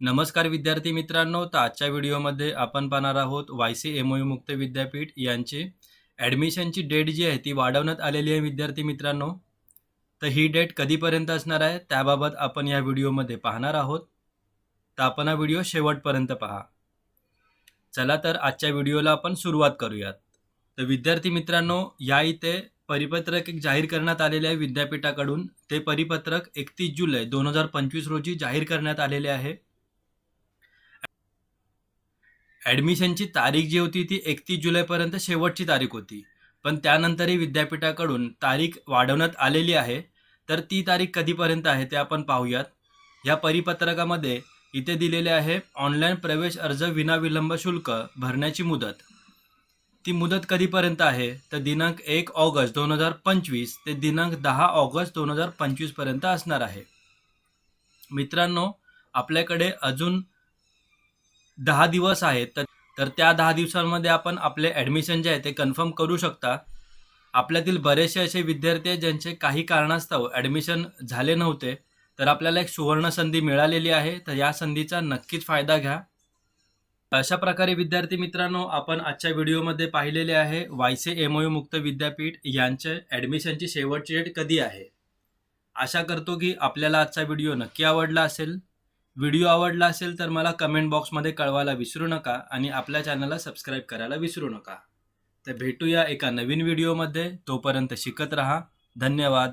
नमस्कार विद्यार्थी मित्रांनो तर आजच्या व्हिडिओमध्ये आपण पाहणार आहोत वाय सी एम यू मुक्त विद्यापीठ यांची ॲडमिशनची डेट जी आहे ती वाढवण्यात आलेली आहे विद्यार्थी मित्रांनो. तर ही डेट कधीपर्यंत असणार आहे त्याबाबत आपण या व्हिडिओमध्ये पाहणार आहोत. तर आपण हा व्हिडिओ शेवटपर्यंत पहा. चला तर आजच्या व्हिडिओला आपण सुरुवात करूयात. तर विद्यार्थी मित्रांनो या इथे परिपत्रक एक जाहीर करण्यात आलेले आहे विद्यापीठाकडून. ते परिपत्रक एकतीस जुलै दोन हजार पंचवीस रोजी जाहीर करण्यात आलेले आहे. ॲडमिशनची तारीख जी होती ती एकतीस जुलैपर्यंत शेवटची तारीख होती. पण त्यानंतरही विद्यापीठाकडून तारीख वाढवण्यात आलेली आहे. तर ती तारीख कधीपर्यंत आहे ते आपण पाहूयात. या परिपत्रकामध्ये इथे दिलेले आहे ऑनलाईन प्रवेश अर्ज विनाविलंब शुल्क भरण्याची मुदत. ती मुदत कधीपर्यंत आहे? तर दिनांक एक ऑगस्ट दोन हजार पंचवीस ते दिनांक दहा ऑगस्ट दोन हजार पंचवीसपर्यंत असणार आहे. मित्रांनो आपल्याकडे अजून दहा दिवस आहेत तर तर त्या दहा दिवसांमध्ये आपण आपले ॲडमिशन जे आहे ते कन्फर्म करू शकता. आपल्यातील बरेचसे असे विद्यार्थी आहेत ज्यांचे काही कारणास्तव ॲडमिशन झाले नव्हते तर आपल्याला एक सुवर्ण संधी मिळालेली आहे तर या संधीचा नक्कीच फायदा घ्या. अशा प्रकारे विद्यार्थी मित्रांनो आपण आजच्या व्हिडिओमध्ये पाहिलेले आहे वायसे एम ओ मुक्त विद्यापीठ यांचे ॲडमिशनची शेवटची डेट कधी आहे? आशा करतो की आपल्याला आजचा व्हिडिओ नक्की आवडला असेल. व्हिडिओ आवडला असेल तर मला कमेंट बॉक्समध्ये कळवायला विसरू नका आणि आपल्या चॅनलला सबस्क्राईब करायला विसरू नका. तर भेटूया एका नवीन व्हिडिओमध्ये तोपर्यंत शिकत रहा. धन्यवाद.